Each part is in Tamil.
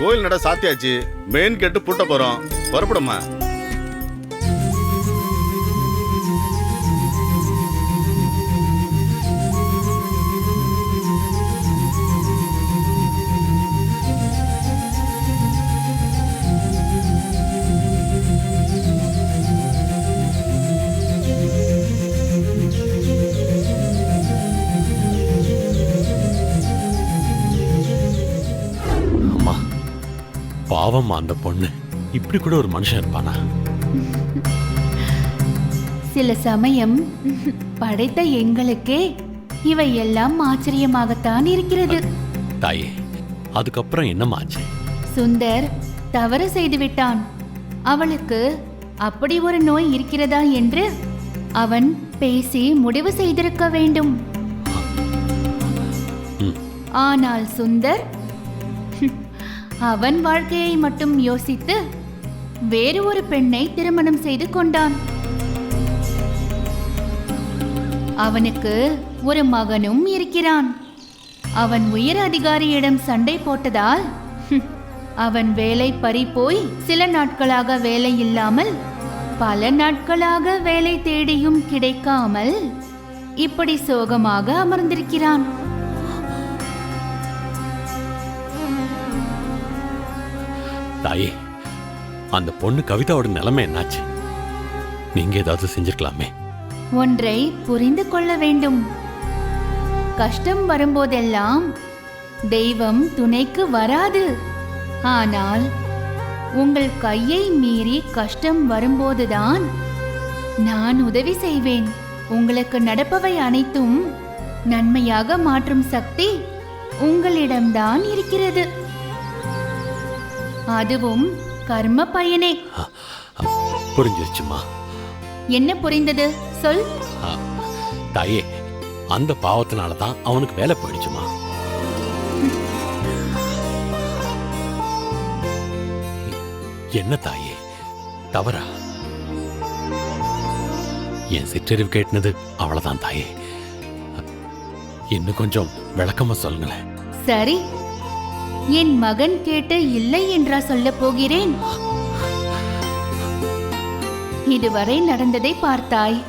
கோயில் நட சாத்தியாச்சு. மெயின் கேட்டு பூட்ட போறோம். புறப்படும்மா பாவம்மா அந்த பொண்ணு. இப்படி கூட ஒரு மனுஷன் இருப்பானா? சில சமயம் படைத்த எங்களுக்கே இவை எல்லாம் ஆச்சரியமாகத்தான் இருக்கிறது. தாயே அதுக்கப்புறம் என்னமாச்சு சுந்தர் தவறு செய்து விட்டான். அவளுக்கு அப்படி ஒரு நோய் இருக்கிறதா என்று அவன் பேசி முடிவு செய்திருக்க வேண்டும். ஆனால் சுந்தர் அவன் வாழ்க்கையை மட்டும் யோசித்து வேறு ஒரு பெண்ணை திருமணம் செய்து கொண்டான். அவனுக்கு ஒரு மகனும் இருக்கிறான். அவன் உயர் அதிகாரியிடம் சண்டை போட்டதால் அவன் வேலை பறி போய் சில நாட்களாக வேலை இல்லாமல் பல நாட்களாக வேலை தேடியும் கிடைக்காமல் இப்படி சோகமாக அமர்ந்திருக்கிறான். தாயே அந்த பொண்ணு கவிதாவோட நிலைமை என்னாச்சு? நீங்க ஏதாவது செஞ்சிருக்கலாமே. ஒன்றை புரிந்து கொள்ள வேண்டும். கஷ்டம் வரும்போதெல்லாம் தெய்வம் துணைக்கு வராது. ஆனால் உங்கள் கையை மீறி கஷ்டம் வரும்போதுதான் நான் உதவி செய்வேன். உங்களுக்கு நடப்பவை அனைத்தும் நன்மையாக மாற்றும் சக்தி உங்களிடம்தான் இருக்கிறது. அதுவும் கர்ம பயனே. புரிஞ்சிருச்சுமா. என்ன புரிந்தது? சொல். தாயே அந்த பாவத்தினால தான் அவனுக்கு வேலை போயிடுச்சுமா. என்ன தாயே தவறா? என் சிற்றறிவு கேட்டினது அவ்வளவுதான் தாயே. இன்னும் கொஞ்சம் விளக்கமா சொல்லுங்களேன். சரி. என் மகன் கேட்டு இல்லை என்றா சொல்ல போகிறேன். இதுவரை நடந்ததை பார்த்தாய்.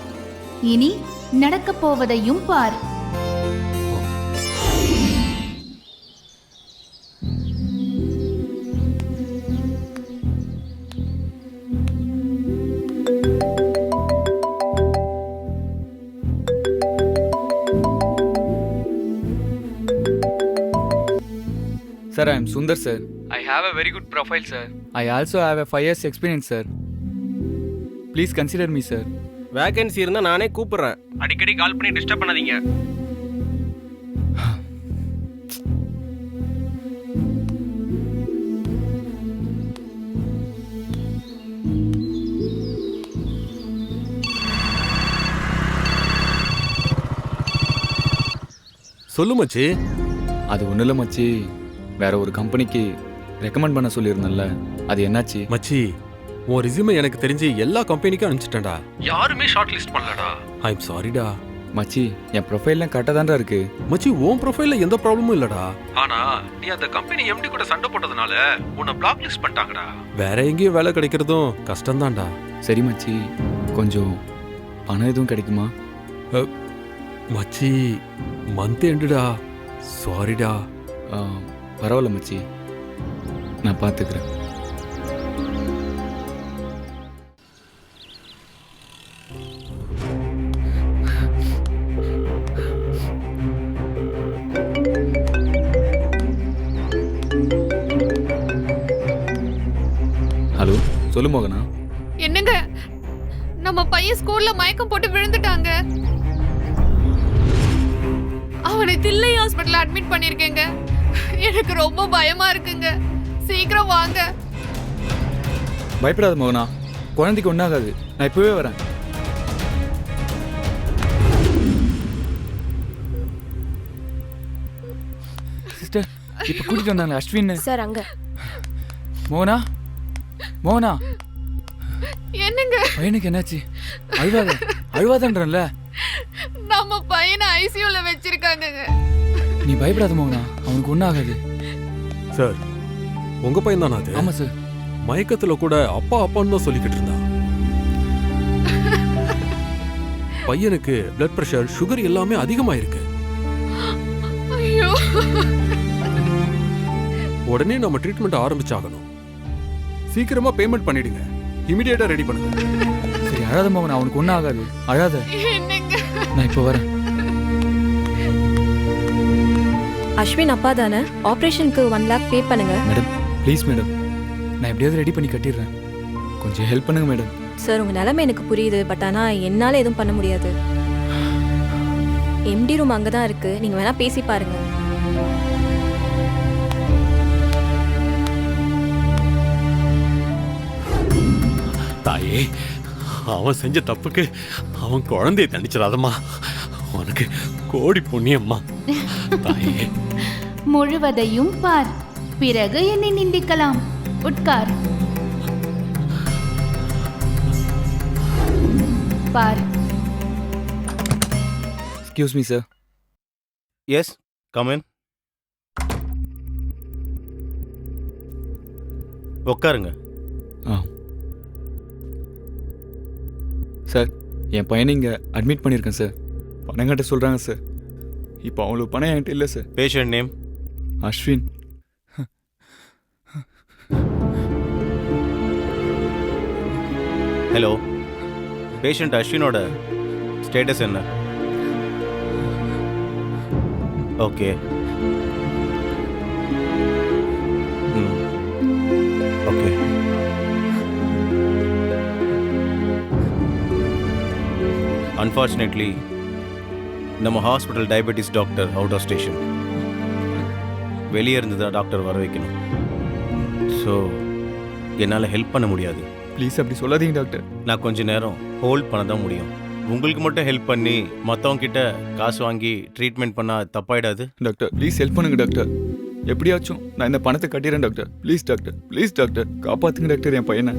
இனி நடக்கப் போவதையும் பார். Am Sundar, sir. I have a very good profile, sir. I also have a five years experience, sir. Please consider me, sir. Vacancy இருந்தா நானே கூப்பிடுறேன் அடிக்கடி கால் பண்ணி டிஸ்டர்ப் பண்ணாதீங்க சொல்லு மச்சி அது ஒன்றும் இல்லை மச்சி வேற ஒரு கம்பெனிக்கு ரெக்கமெண்ட் பண்ண சொல்லியிருந்தேன்ல அது என்னாச்சு? மச்சி உன் ரெஸ்யூமே எனக்கு தெரிஞ்சு எல்லா கம்பெனிக்கும் அனுப்பிச்சிட்டேன்டா. யாருமே ஷார்ட் லிஸ்ட் பண்ணலடா. ஐ எம் சாரிடா மச்சி என் ப்ரொஃபைல்லாம் கரெக்டாக தான்டா இருக்கு. மச்சி உன் ப்ரொஃபைல்ல எந்த ப்ராப்ளமும் இல்லடா. ஆனா நீ அந்த கம்பெனி எம்டி கூட சண்டை போட்டதுனால உன்னை பிளாக் லிஸ்ட் பண்ணிட்டாங்கடா. வேற எங்கேயும் வேலை கிடைக்கிறதும் கஷ்டம்தான்டா. சரி மச்சி கொஞ்சம் பணம் எதுவும் கிடைக்குமா? மச்சி மந்த் எண்டுடா சாரிடா ஆ, பரவாயில்ல மச்சி. நான் பார்த்துக்கிறேன் ஹலோ சொல்லு மோகனா. என்னங்க? நம்ம பையன் ஸ்கூல்ல மயக்கம் போட்டு விழுந்துட்டாங்க. அவனை தில்லை ஹாஸ்பிட்டல் அட்மிட் பண்ணிருக்கேங்க. எனக்கு ரொம்ப பயமா இருக்குங்க. சீக்கிரம் வாங்க. பயப்படாத மோகனா. குழந்தைக்கு ஒன்றாகாது நான் இப்போவே வரேன். சிஸ்டர் இப்போ கூட்டிட்டு வந்தாங்க அஸ்வின் சார் அங்க. மோகனா? மோகனா? என்னங்க? பையனுக்கு என்னாச்சு? அழுவாத. அழுவாதன்றல நம்ம பையனை ஐசியூல வச்சிருக்காங்கங்க. நீ பயப்படாத மோகனா. அவனுக்கு ஒன்றாகாது சார் உங்க பையன் தானா அது? ஆமாம் சார். மயக்கத்துல கூட அப்பா அப்பான்னு தான் சொல்லிக்கிட்டு இருந்தான் பையனுக்கு பிளட் பிரஷர் சுகர் எல்லாமே அதிகமாயிருக்கு. ஐயோ. உடனே நம்ம ட்ரீட்மெண்ட் ஆரம்பிச்சாகணும். சீக்கிரமா பேமெண்ட் பண்ணிடுங்க. இமிடியேட்டா ரெடி பண்ணுங்க. சரி அழாத மோகனா அவனுக்கு ஒன்றும் ஆகாது அழாத. என்னங்க? நான் இப்போ வரேன். அஸ்வின் அப்பா தானே? ஆப்ரேஷனுக்கு ஒன் லேக் பே பண்ணுங்க. Madam please madam. நான் எப்படியாவது ரெடி பண்ணி கட்டிடுறேன். கொஞ்சம் ஹெல்ப் பண்ணுங்க மேடம். சார் உங்க நிலைமை எனக்கு புரியுது. பட் ஆனா என்னால எதுவும் பண்ண முடியாது. எம்டி ரூம் அங்கே தான் இருக்கு. நீங்க வேணா பேசி பாருங்க. தாயே அவன் செஞ்ச தப்புக்கு அவன் குழந்தைய தண்டிச்சிடாதம்மா. உனக்கு கோடி புண்ணியம்மா. தாயே. முழுவதையும் பார். பிறகு என்னை நிந்திக்கலாம். உட்கார். பார். Excuse me sir yes come in உட்காருங்க. ஆ. சார் என் பையனை இங்கே அட்மிட் பண்ணியிருக்கேன் சார் பணம் கட்ட சொல்கிறாங்க சார் இப்போ அவங்களுக்கு பணம் என்கிட்ட இல்லை sir patient name Ashwin. Hello patient அஸ்வினோட status என்ன? ஓகே ஓகே அன்ஃபார்ச்சுனேட்லி நம்ம hospital diabetes doctor out of station வெளியே இருந்து தான் டாக்டர் வர வைக்கணும் ஸோ என்னால் ஹெல்ப் பண்ண முடியாது. ப்ளீஸ் அப்படி சொல்லாதீங்க டாக்டர் நான் கொஞ்ச நேரம் ஹோல்ட் பண்ண தான் முடியும். உங்களுக்கு மட்டும் ஹெல்ப் பண்ணி மற்றவங்க கிட்ட காசு வாங்கி ட்ரீட்மெண்ட் பண்ணால் தப்பாயிடாது? டாக்டர் ப்ளீஸ் ஹெல்ப் பண்ணுங்க டாக்டர் எப்படியாச்சும் நான் இந்த பணத்தை கட்டிடுறேன் doctor please doctor please doctor காப்பாத்துங்க டாக்டர் என் பையனை.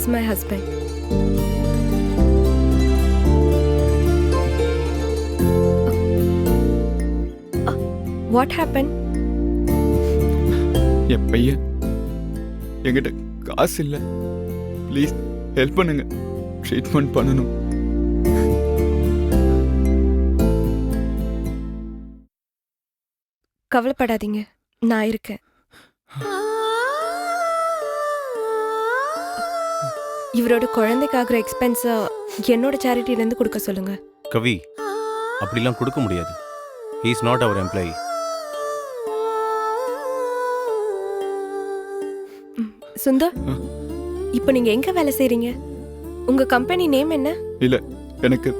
He's my husband. What happened? என் பையன் என்கிட்ட காசு இல்லை. ப்ளீஸ் ஹெல்ப் பண்ணுங்க. ட்ரீட்மெண்ட் பண்ணணும். கவலைப்படாதீங்க. நான் இருக்கேன். இவரோட குழந்தைக்காகிற எக்ஸ்பென்ஸை என்னோட சேரிட்டிலேருந்து கொடுக்க சொல்லுங்க. கவி அப்படிலாம் கொடுக்க முடியாது. He is not our employee Sundar. இப்போ நீங்க எங்க வேலை செய்றீங்க? உங்க கம்பெனி நேம் என்ன? இல்லை எனக்கு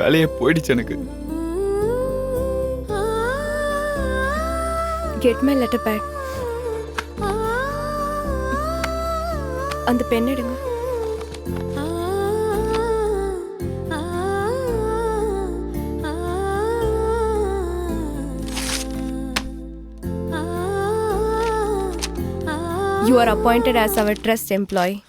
வேலையே போயிடுச்சு எனக்கு. கெட் மை லெட்டர் பேட் அந்த பென் எடுங்க. You are appointed as our trust employee.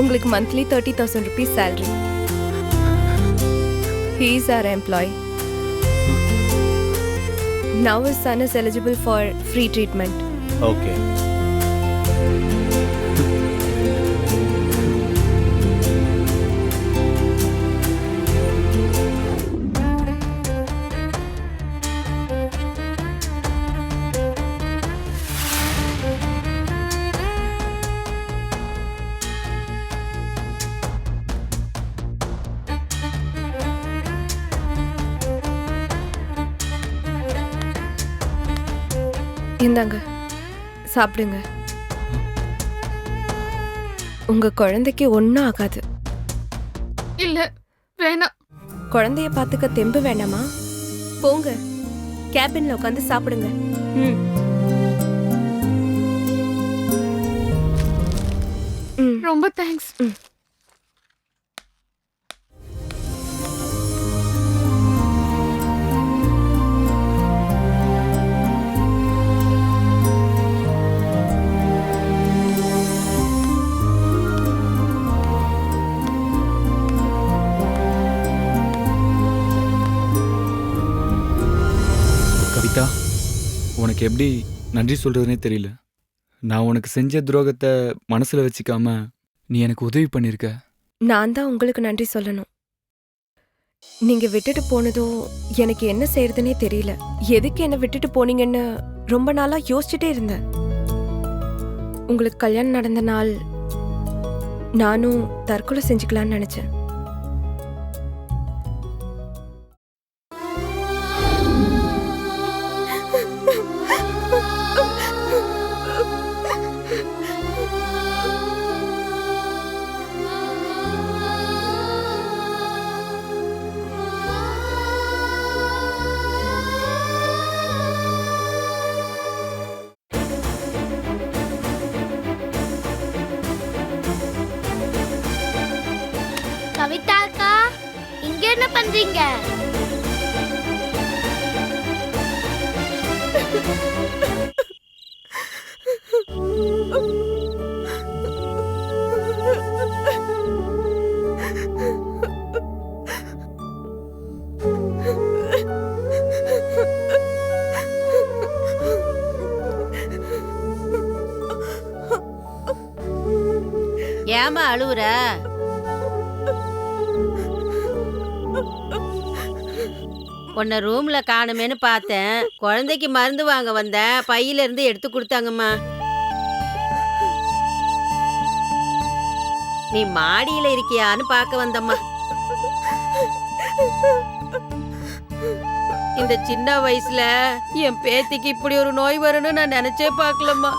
உங்களுக்கு monthly thirty thousand rupees salary He is our employee. Now his son is eligible for free treatment. Okay. இந்தாங்க சாப்பிடுங்க. உங்க குழந்தைக்கு ஒன்றும் ஆகாது. இல்ல வேணாம். குழந்தைய பார்த்துக்க தெம்பு வேண்டாமா போங்க கேபின்ல உட்காந்து சாப்பிடுங்க. ம். ம். ரொம்ப தேங்க்ஸ் கவிதா உனக்கு எப்படி நன்றி சொல்றதுனே தெரியல. நான் உனக்கு செஞ்ச துரோகத்தை மனசுல வச்சுக்காம நீ எனக்கு உதவி பண்ணியிருக்க நான் தான் உங்களுக்கு நன்றி சொல்லணும். நீங்க விட்டுட்டு போனதோ எனக்கு என்ன செய்யறதுனே தெரியல. எதுக்கு என்ன விட்டுட்டு போனீங்கன்னு ரொம்ப நாளா யோசிச்சுட்டே இருந்தேன். உங்களுக்கு கல்யாணம் நடந்த நாள் நானும் தற்கொலை செஞ்சுக்கலாம்னு நினைச்சேன். ஏமா அழுவுற? உன்னை ரூம்ல காணுமேனு பார்த்தேன். குழந்தைக்கு மருந்து வாங்க வந்த பையில இருந்து எடுத்து கொடுத்தாங்கம்மா. நீ மாடியில இருக்கியான்னு பார்க்க வந்தம்மா. இந்த சின்ன வயசுல என் பேத்திக்கு இப்படி ஒரு நோய் வரும்னு நான் நினைச்சே பார்க்கலம்மா.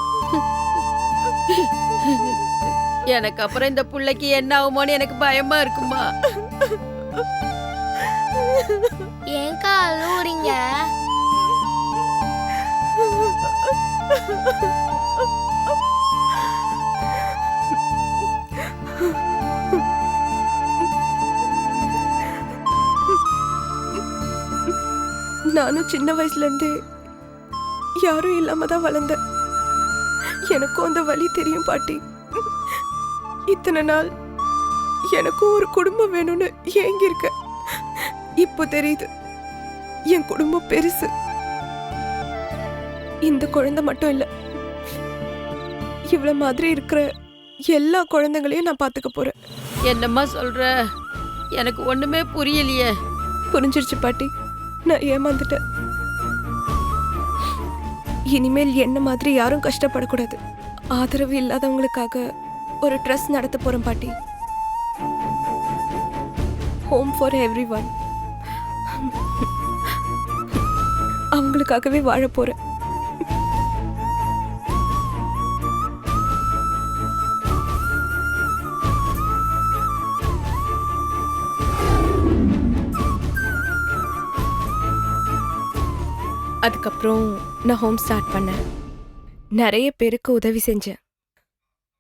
எனக்கு அப்புறம் இந்த புள்ளைக்கு என்ன ஆகுமோன்னு எனக்கு பயமா இருக்குமா? ஏன்க்கா அழுவுறீங்க? நானும் சின்ன வயசுல இருந்தே யாரும் இல்லாம தான் வளர்ந்தேன். எனக்கும் அந்த வழி தெரியும் பாட்டி. இத்தனை நாள் எனக்கும் ஒரு குடும்பம் வேணும்னு ஏங்கி இருக்க இப்போ தெரியுது என் குடும்பம் பெருசு. இந்த குழந்தை மட்டும் இல்ல இவ்வளவு மாதிரி இருக்கிற எல்லா குழந்தைங்களையும் நான் பாத்துக்க போறேன். என்னம்மா சொல்ற? எனக்கு ஒண்ணுமே புரியலையே. புரிஞ்சிருச்சு பாட்டி நான் ஏமாந்துட்டேன். இனிமேல் என்ன மாதிரி யாரும் கஷ்டப்படக்கூடாது. ஆதரவு இல்லாதவங்களுக்காக ஒரு ட்ரஸ்ட் நடத்த போகிறோம் பாட்டி. ஹோம் ஃபார் எவ்ரி ஒன் அவங்களுக்காகவே வாழ போகிறேன் அதுக்கப்புறம் நான் ஹோம் ஸ்டார்ட் பண்ணேன். நிறைய பேருக்கு உதவி செஞ்சேன்.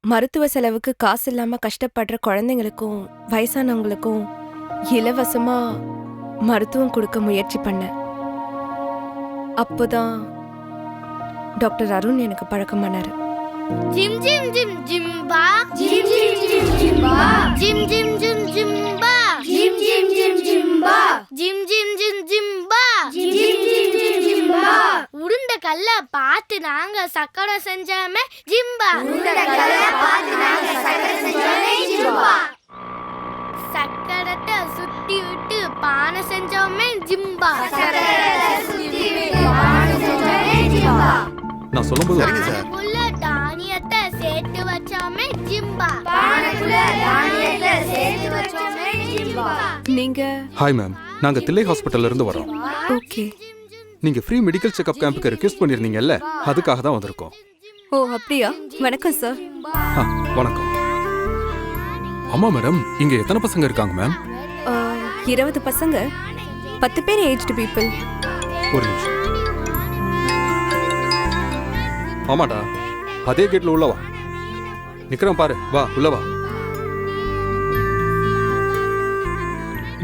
மருத்துவ செலவுக்கு காசு இல்லாம கஷ்டப்படுற குழந்தைங்களுக்கும் வயசானவங்களுக்கும் இலவசமா மருத்துவம் கொடுக்க முயற்சி பண்ணேன் அப்போதான் டாக்டர் அருண் எனக்கு பழக்கமானாரு ஜிம் ஜிம் ஜிம் ஜிம்பா ஜிம் ஜிம் ஜிம் ஜிம்பா ஜிம் ஜிம் ஜிம் ஜிம்பா ஜிம் ஜிம் ஜிம் ஜிம்பா ஜிம் ஜிம் ஜிம் ஜிம்பா ஜிம் ஜிம் ஜிம் ஜிம் ஜிம்பா. உருண்ட கல்ல பார்த்து நாங்க சக்கரை செஞ்சாமே ஜிம்பா. உருண்ட கல்ல பார்த்து நாங்க சக்கரை செஞ்சாமே ஜிம்பா. சக்கரத்தை சுத்தி விட்டு பானை செஞ்சோமே ஜிம்பா. சக்கரத்தை சுத்தி விட்டு பானை செஞ்சோமே ஜிம்பா. நான் சொல்லும்போது பானைக்குள்ள தானியத்தை சேர்த்து வச்சாமே ஜிம்பா. பானைக்குள்ள தானியத்தை சேர்த்து வச்சாமே ஜிம்பா. நீங்க ஹாய் மேம் நாங்க தில்லை ஹாஸ்பிட்டல்ல இருந்து வரோம். ஓகே நீங்க ஃப்ரீ மெடிக்கல் செக்அப் கேம்புக்கு ரெக்வஸ்ட் பண்ணிருந்தீங்கல்ல அதுக்காக தான் வந்திருக்கோம். ஓ அப்படியா? வணக்கம் சார் வணக்கம். ஆமா மேடம் இங்க எத்தனை பசங்க இருக்காங்க மேம் இருபது பசங்க. பத்து பேர் ஏஜ்டு பீப்புள் ஒரு நிமிஷம். ஆமாடா. அதே கேட்ல உள்ள வா. நிக்கிறேன் பாரு. வா உள்ள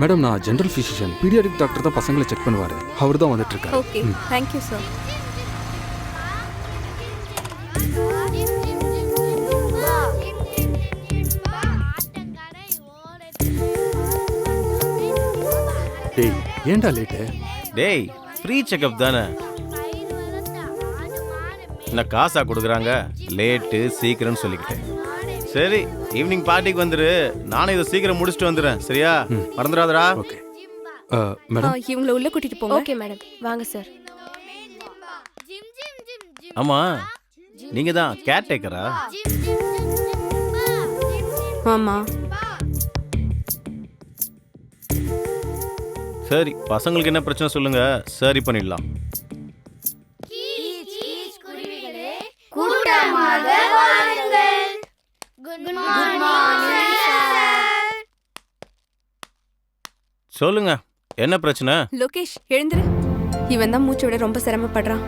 மேடம் நான் ஜெனரல் ஃபிசிஷியன் பீடியாடிக் டாக்டர் தான் பசங்களை செக் பண்ணுவாரு. அவர் தான் வந்துட்டு இருக்காரு ஓகே. தேங்க்யூ சார் டேய் ஏன்டா லேட்டு டேய் ஃப்ரீ செக்கப் தானே? என்ன காசா கொடுக்குறாங்க. லேட்டு சீக்கிரம்னு சொல்லிக்கிட்டேன். சரி ஈவினிங் பார்ட்டிக்கு வந்துரு. நானும் இதை சீக்கிரம் முடிச்சுட்டு வந்துடுறேன். சரியா? மறந்துடாதடா. ஓகே. மேடம்? இவங்கள உள்ள கூட்டிட்டு போங்க. Okay madam. வாங்க சார். ஆமா நீங்க தான் கேர் டேக்கரா ஆமா. சரி பசங்களுக்கு என்ன பிரச்சனை சொல்லுங்க. சரி பண்ணிடலாம். கூட்டமாக வாருங்கள். குட் மார்னிங் சார் சொல்லுங்க. என்ன பிரச்சனை? லோகேஷ் எழுந்துரு. இவன் தான் மூச்சு விட ரொம்ப சிரமப்படுறான்.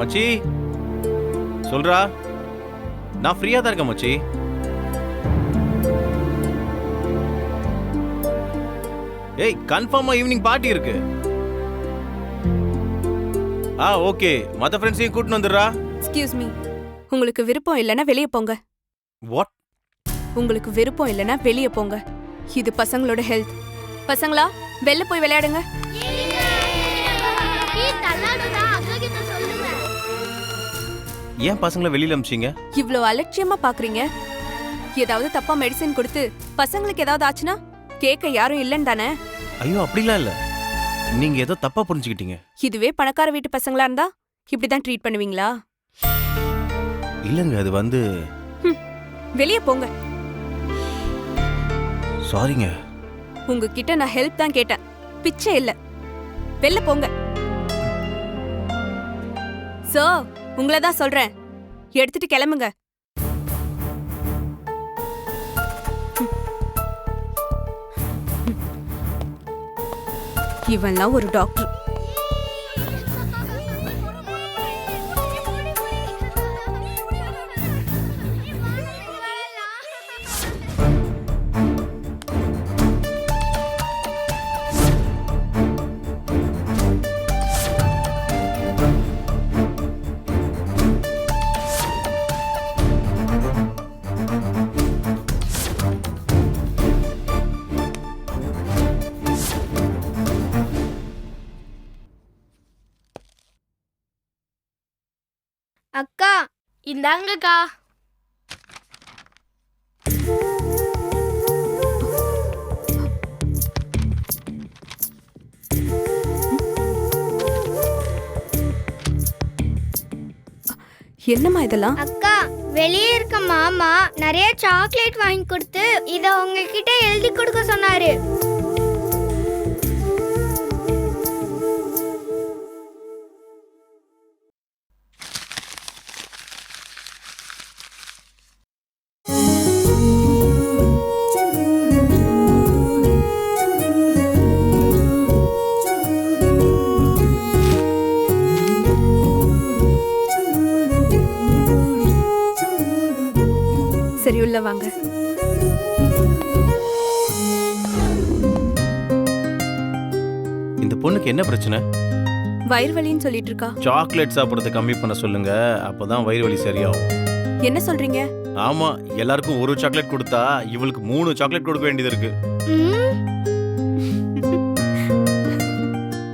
மச்சி சொல்றா. நான் ஃப்ரீயா தான் இருக்கேன் மச்சி. ஏய் கன்ஃபார்மா ஈவினிங் பார்ட்டி இருக்கு. ஆ ஓகே மத்த ஃப்ரெண்ட்ஸையும் கூட்டிட்டு வந்துடுறா. எக்ஸ்கியூஸ் மீ உங்களுக்கு விருப்பம் இல்லைன்னா வெளியே போங்க. வாட் உங்களுக்கு விருப்பம் இல்லைன்னா வெளியே போங்க. இது பசங்களோட ஹெல்த் பசங்களா வெளில போய் விளையாடுங்க. ஏன் பசங்களை வெளியில அமிச்சிங்க இவ்ளோ அலட்சியமா பாக்குறீங்க. ஏதாவது தப்பா மெடிசன் கொடுத்து பசங்களுக்கு ஏதாவது ஆச்சுன்னா? கேட்க யாரும் இல்லைன்னு தானே? ஐயோ அப்படிலாம் இல்ல. நீங்க ஏதோ தப்பா புரிஞ்சுக்கிட்டீங்க. இதுவே பணக்கார வீட்டு பசங்களா இருந்தா இப்படிதான் ட்ரீட் பண்ணுவீங்களா? இல்லங்க அது வந்து வெளியே போங்க. சாரிங்க உங்ககிட்ட நான் ஹெல்ப் தான் கேட்டேன். பிச்சை இல்ல. வெளில போங்க. சோ உங்களை தான் சொல்றேன். எடுத்துட்டு கிளம்புங்க. இவன்லாம் ஒரு டாக்டர். இந்தாங்கக்கா. என்னம்மா இதெல்லாம்? அக்கா வெளியே இருக்க மாமா நிறைய சாக்லேட் வாங்கி கொடுத்து இத உங்ககிட்ட எழுதி கொடுக்க சொன்னாரு. வாங்க. இந்த பொண்ணுக்கு என்ன பிரச்சனை? வயிறு வலின்னு சொல்லிட்டு இருக்கா. சாக்லேட் சாப்பிட்றத கம்மி பண்ண சொல்லுங்க. அப்பதான் வயிறு வலி சரியாகும். என்ன சொல்றீங்க? ஆமா எல்லாருக்கும் ஒரு சாக்லேட் கொடுத்தா இவளுக்கு மூணு சாக்லேட் கொடுக்க வேண்டியது இருக்கு.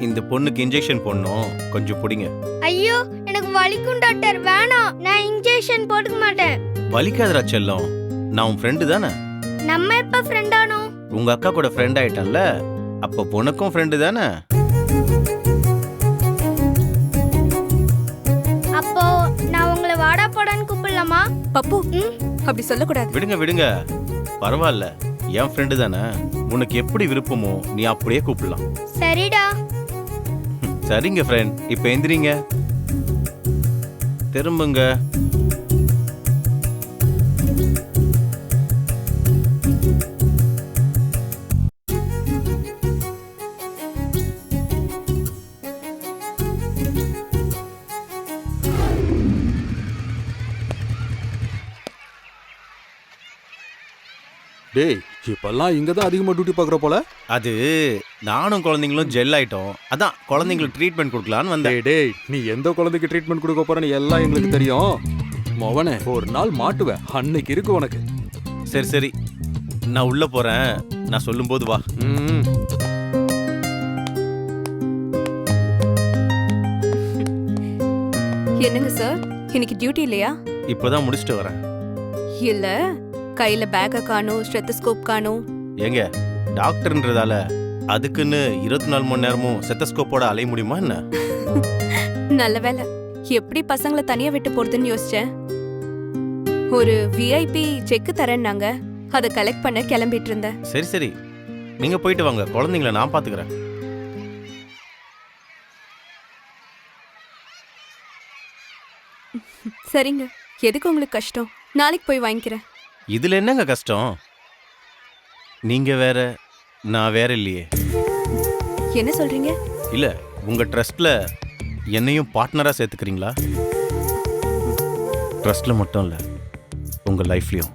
இந்த பொண்ணுக்கு இன்ஜெக்ஷன் போடணும். கொஞ்சம் பிடிங்க. ஐயோ எனக்கு வலிக்கும் டாக்டர். வேணாம். நான் இன்ஜெக்ஷன் போட்டுக்க மாட்டேன். வலிக்காதடா செல்லம். நான் உன் ஃப்ரெண்டு தானே? நம்ம எப்ப ஃப்ரெண்ட் ஆனோம்? உங்க அக்கா கூட ஃப்ரெண்ட் ஆயிட்டல்ல அப்போ உனக்கும் ஃப்ரெண்டு தானே? அப்போ நான் உங்களை வாடா போடான்னு கூப்பிடலாமா? பப்பு ம். அப்படி சொல்லக்கூடாது. விடுங்க விடுங்க. பரவாயில்ல. என் ஃப்ரெண்டு தானே. உனக்கு எப்படி விருப்பமோ நீ அப்படியே கூப்பிடலாம். சரிடா. சரிங்க ஃப்ரெண்ட் இப்போ எந்திரிங்க. திரும்புங்க. டேய் இப்பெல்லாம் இங்க தான் அதிகமா டியூட்டி பார்க்குற போல? அது நானும் குழந்தைங்களும் ஜெல் ஆயிட்டோம். அதான் குழந்தைங்களுக்கு ட்ரீட்மெண்ட் கொடுக்கலான்னு வந்தேன். டேய் டேய் நீ எந்த குழந்தைக்கு ட்ரீட்மெண்ட் கொடுக்க போறன்னு எல்லாம் எங்களுக்கு தெரியும். மவனே ஒரு நாள் மாட்டுவேன். அன்னைக்கு இருக்கு உனக்கு. சரி சரி. நான் உள்ள போறேன். நான் சொல்லும்போது வா. ம் என்னங்க சார்? இன்னைக்கு டியூட்டி இல்லையா? இப்போதான் முடிச்சுட்டு வரேன். இல்ல. கையில பேக்க காணும் ஸ்டெத்தஸ்கோப் காணும். ஏங்க டாக்டர்ன்றதால அதுக்குன்னு இருபத்தி நாலு மணி நேரமும் செத்தஸ்கோப்போட அலைய முடியுமா என்ன? நல்ல வேலை எப்படி பசங்களை தனியா விட்டு போறதுன்னு யோசிச்சேன். ஒரு விஐபி செக் தரேன்னாங்க. அதை கலெக்ட் பண்ண கிளம்பிட்டு இருந்தேன். சரி சரி. நீங்க போயிட்டு வாங்க. குழந்தைங்கள நான் பாத்துக்கிறேன். சரிங்க. எதுக்கு உங்களுக்கு கஷ்டம்? நாளைக்கு போய் வாங்கிக்கிறேன். இதுல என்னங்க கஷ்டம்? நீங்க வேற நான் வேற இல்லையே. என்ன சொல்றீங்க? இல்ல உங்க ட்ரஸ்ட்ல என்னையும் பார்ட்னரா சேர்த்துக்கிறீங்களா? ட்ரஸ்ட்ல மட்டும் இல்ல உங்க லைஃப்லயும்.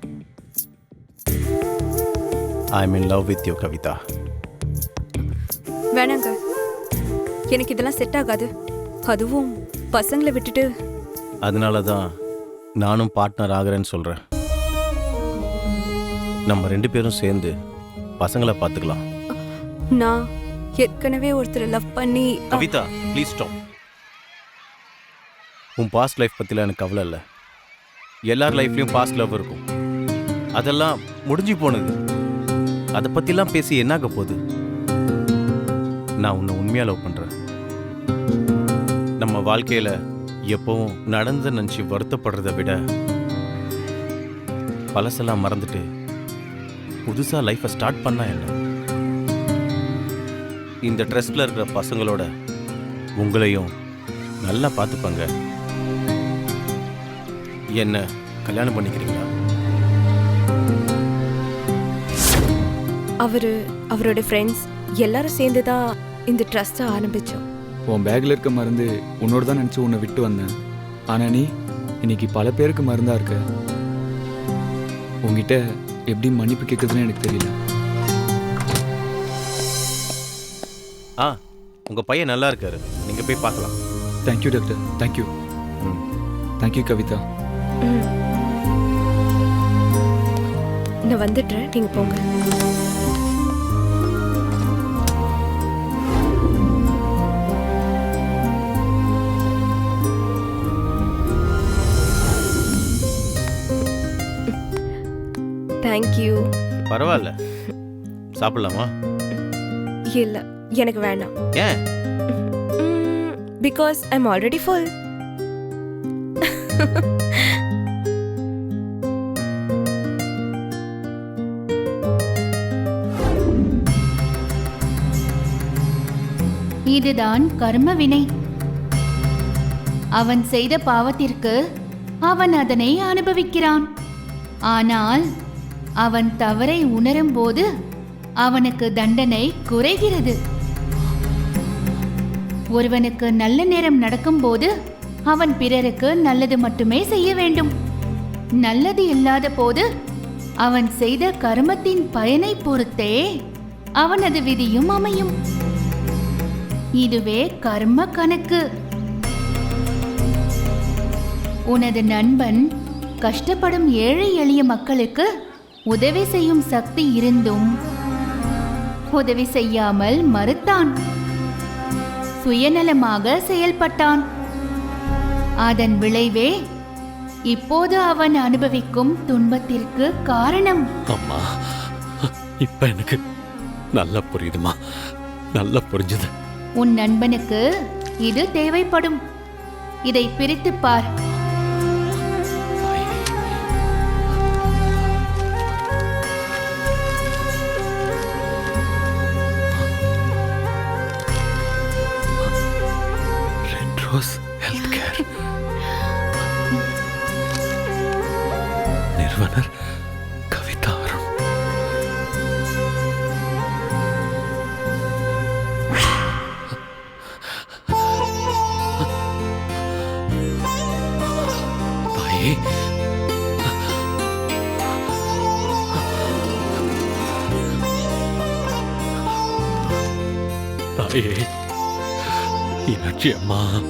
I mean love with you Kavitha. வேணாங்க. எனக்கு இதெல்லாம் செட் ஆகாது. அதுவும் பசங்களை விட்டுட்டு. அதனால தான் நானும் பார்ட்னர் ஆகிறேன்னு சொல்றேன். நம்ம ரெண்டு பேரும் சேர்ந்து பசங்களை பார்த்துக்கலாம். நான் ஏற்கனவே ஒருத்தரை லவ் பண்ணி கவிதா ப்ளீஸ் ஸ்டாப் உன் பாஸ்ட் லைஃப் பற்றிலாம் எனக்கு கவலை இல்லை. எல்லார் லைஃப்லையும் பாஸ்ட் லவ் இருக்கும். அதெல்லாம் முடிஞ்சு போனது. அதை பற்றிலாம் பேசி என்னாக போகுது? நான் உன்னை உண்மையாக லவ் பண்ணுறேன் நம்ம வாழ்க்கையில் எப்பவும் நடந்து நினச்சி வருத்தப்படுறதை விட பழசெல்லாம் மறந்துட்டு புதுசாக லைஃப்பை ஸ்டார்ட் பண்ணா என்ன? இந்த ட்ரெஸ்ல இருக்கிற பசங்களோட உங்களையும் நல்லா பார்த்துப்பாங்க. என்ன கல்யாணம் பண்ணிக்கிறீங்களா? அவரு அவரோட ஃப்ரெண்ட்ஸ் எல்லாரும் சேர்ந்து தான் இந்த ட்ரஸ்ட்டை ஆரம்பிச்சோம். உன் பேக்கில் இருக்க மருந்து உன்னோட தான் நினச்சி உன்னை விட்டு வந்தேன். ஆனால் நீ இன்னைக்கு பல பேருக்கு மருந்தா இருக்க. உங்ககிட்ட எப்படி மன்னிப்பு கேட்குறதுன்னு எனக்கு தெரியல. ஆ உங்க பையன் நல்லா இருக்காரு. நீங்க போய் பார்க்கலாம். Thank you doctor thank you ம். Thank you Kavitha. நான் வந்துடுறேன். நீங்க போங்க. பரவாயில்ல. சாப்பிடலாமா? இல்ல எனக்கு வேண்டாம் ஏன்? Because I am already full இதுதான் கர்ம வினை. அவன் செய்த பாவத்திற்கு அவன் அதனை அனுபவிக்கிறான். ஆனால் அவன் தவறை உணரும் போது அவனுக்கு தண்டனை குறைகிறது. ஒருவனுக்கு நல்ல நேரம் நடக்கும்போது அவன் பிறருக்கு நல்லது மட்டுமே செய்ய வேண்டும். நல்லது இல்லாத போது அவன் செய்த கர்மத்தின் பயனை பொறுத்தே அவனது விதியும் அமையும். இதுவே கர்ம கணக்கு. உனது நண்பன் கஷ்டப்படும் ஏழை எளிய மக்களுக்கு உதவி செய்யும் சக்தி இருந்தும் உதவி செய்யாமல் மறுத்தான். சுயநலமாக செயல்பட்டான். அதன் விளைவே இப்போது அவன் அனுபவிக்கும் துன்பத்திற்கு காரணம். அம்மா இப்ப எனக்கு நல்லா புரியுதுமா? நல்லா புரிஞ்சுது. உன் நண்பனுக்கு இது தேவைப்படும். இதை பிரித்துப் பார். Red rose health care 这妈